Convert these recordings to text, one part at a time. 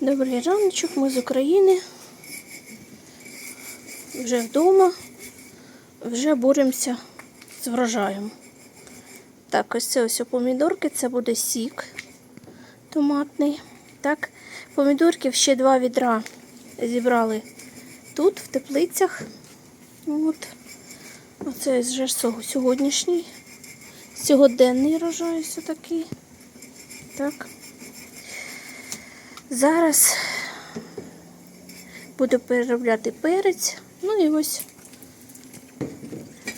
Добрий раночок, ми з України. Вже вдома, вже боремося з врожаєм. Так, ось це ось помідорки, це буде сік томатний. Так, помідорків ще два відра зібрали тут, в теплицях. От. Оце вже сьогоднішній, сьогоденний рожай ось такий. Так. Зараз буду переробляти перець. Ну і ось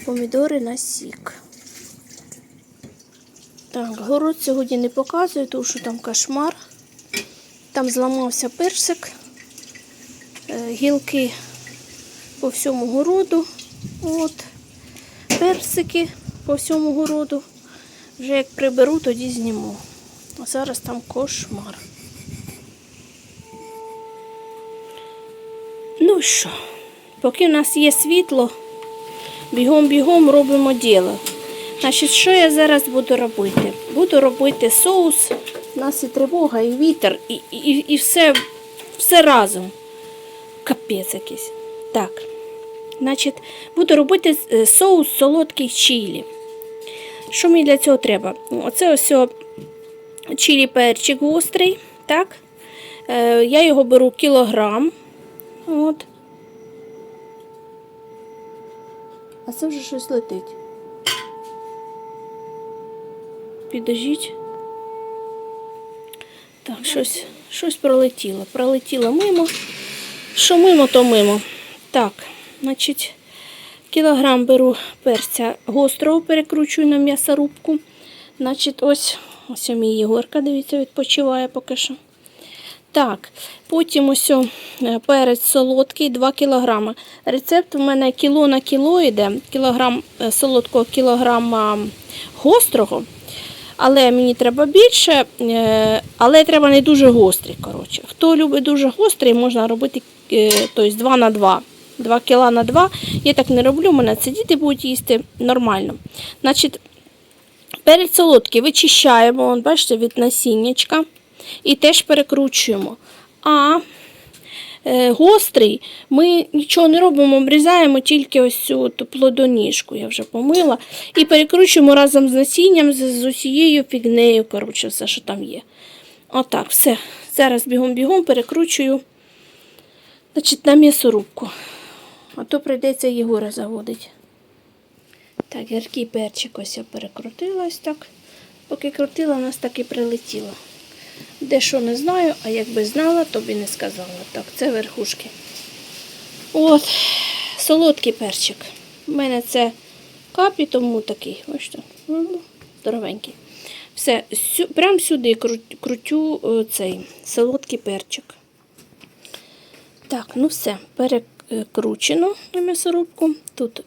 помідори на сік. Так, город сьогодні не показую, тому що там кошмар. Там зламався персик, е, гілки по всьому городу. От. Персики по всьому городу. Вже як приберу, тоді зніму. А зараз там кошмар. Ну що, поки в нас є світло, бігом-бігом робимо діло. Значить, що я зараз буду робити? Буду робити соус. У нас і тривога, і вітер, і, і, і все, все разом. Капець якийсь. Так. Значить, буду робити е, соус солодкий чилі. Що мені для цього треба? Оце ось чилі перчик гострий. Так? Е, я його беру кілограм. От. А це вже щось летить. Підожіть. Так, щось, щось пролетіло. Пролетіло мимо. Що мимо, то мимо. Так, значить, кілограм беру перця гострого, перекручую на м'ясорубку. Значить, ось, ось у мій Єгорка, дивіться, відпочиває поки що. Так, потім ось е, перець солодкий 2 кг. Рецепт у мене кіло на кіло йде, кілограм е, солодкого, кілограма гострого. Але мені треба більше, е, але треба не дуже гострий. Коротше. Хто любить дуже гострий, можна робити тобто 2 на 2. 2 кіла на 2. Я так не роблю, мене це діти будуть їсти нормально. Значить, перець солодкий вичищаємо, бачите, від насіннячка. І теж перекручуємо. А е, гострий ми нічого не робимо, обрізаємо тільки ось цю плодоніжку, я вже помила. І перекручуємо разом з насінням, з, усією фігнею, коротше, все, що там є. Отак, все. Зараз бігом-бігом перекручую значить, на м'ясорубку. А то прийдеться Єгора заводити. Так, гіркий перчик ось я перекрутила ось так. Поки крутила, у нас так і прилетіло. Де що не знаю, а якби знала, то б і не сказала. Так, це верхушки. От, солодкий перчик. У мене це капі, тому такий. Ось так. ну, Здоровенький. Все, сю, прямо сюди крутю е, цей солодкий перчик. Так, ну все, перекручено на м'ясорубку. Тут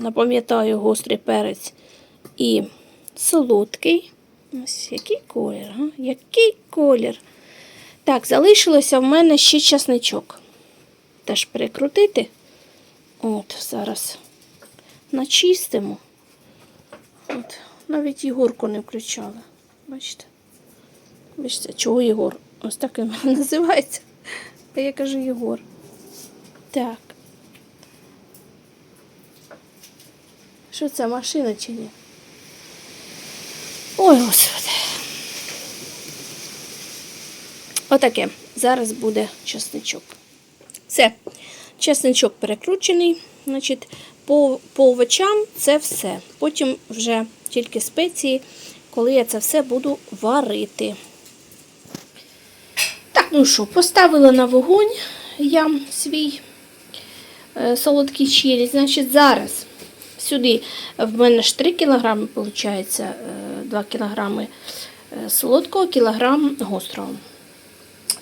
напам'ятаю гострий перець і солодкий. Ось який колір, а? Який колір. Так, залишилося в мене ще часничок. Теж перекрутити. От, зараз начистимо. От, навіть Єгорку не включала. Бачите? Бачите, чого Єгор? Ось так він називається. А я кажу Єгор. Так. Що це машина чи ні? Ой, господи. Отаке. Зараз буде чесничок. Все. Чесничок перекручений. Значить, по, по овочам це все. Потім вже тільки спеції, коли я це все буду варити. Так, ну що, поставила на вогонь я свій е, солодкий чилі. Значить, зараз сюди в мене ж 3 кілограми, виходить, 2 кілограми е, солодкого, кілограм гострого.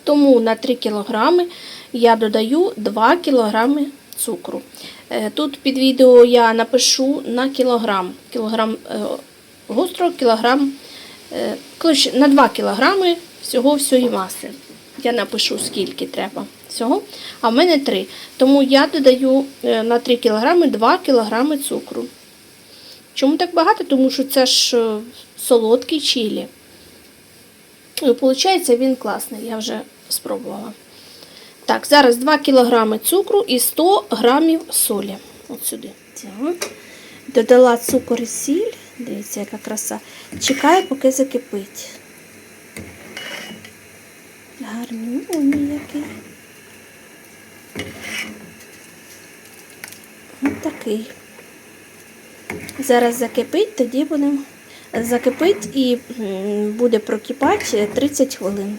Тому на 3 кілограми я додаю 2 кілограми цукру. Е, Тут під відео я напишу на кілограм. Кілограм е, гострого, кілограм, на 2 кілограми всього всієї маси. Я напишу, скільки треба всього. А в мене 3. Тому я додаю на 3 кілограми 2 кілограми цукру. Чому так багато? Тому що це ж е, солодкий чилі. І виходить, він класний, я вже спробувала. Так, зараз 2 кг цукру і 100 грамів солі. От сюди. Так. Додала цукор і сіль. Дивіться, яка краса. Чекаю, поки закипить. Гарнюній який. Ось такий. Зараз закипить, тоді будемо. Закипить і буде прокипати 30 хвилин.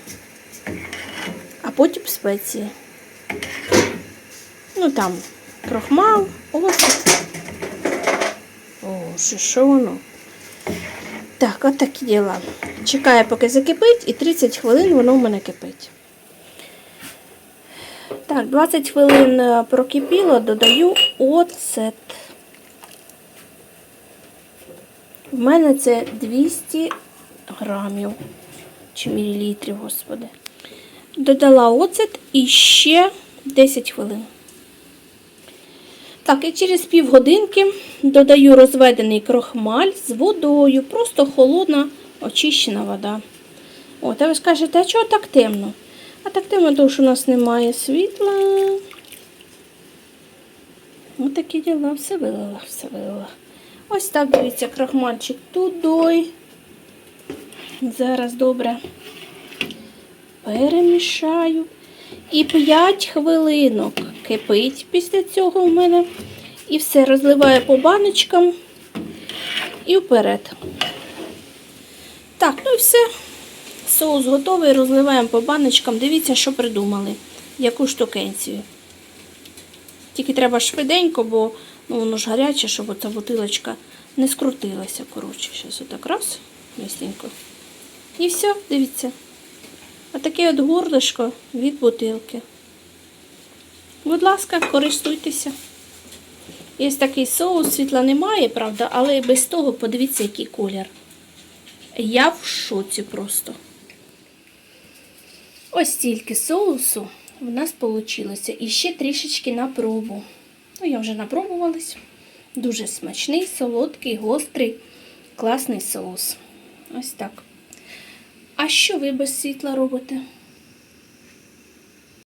А потім спеції. Ну там крохмал, оцет. О, що, воно? Так, от такі діла. Чекаю, поки закипить, і 30 хвилин воно в мене кипить. Так, 20 хвилин е, прокипіло, додаю оцет. В мене це 200 грамів чи мілілітрів, господи. Додала оцет і ще 10 хвилин. Так, і через півгодинки додаю розведений крохмаль з водою, просто холодна, очищена вода. От, а ви скажете, а чого так темно? А так темно, тому що у нас немає світла. Ось такі діла, все вилила, все вилила. Ось так, дивіться, крахмальчик туди. Зараз добре перемішаю. І 5 хвилинок кипить після цього в мене. І все розливаю по баночкам і вперед. Так, ну і все. Соус готовий, розливаємо по баночкам. Дивіться, що придумали. Яку штукенцію. Тільки треба швиденько, бо ну, воно ж гаряче, щоб оця бутилочка не скрутилася. Коротше, зараз отак раз, містенько. І все, дивіться. Отаке от горлишко від бутилки. Будь ласка, користуйтеся. Є такий соус, світла немає, правда, але без того подивіться, який колір. Я в шоці просто. Ось стільки соусу в нас вийшло. І ще трішечки на пробу. Ну, я вже напробувалась. Дуже смачний, солодкий, гострий, класний соус. Ось так. А що ви без світла робите?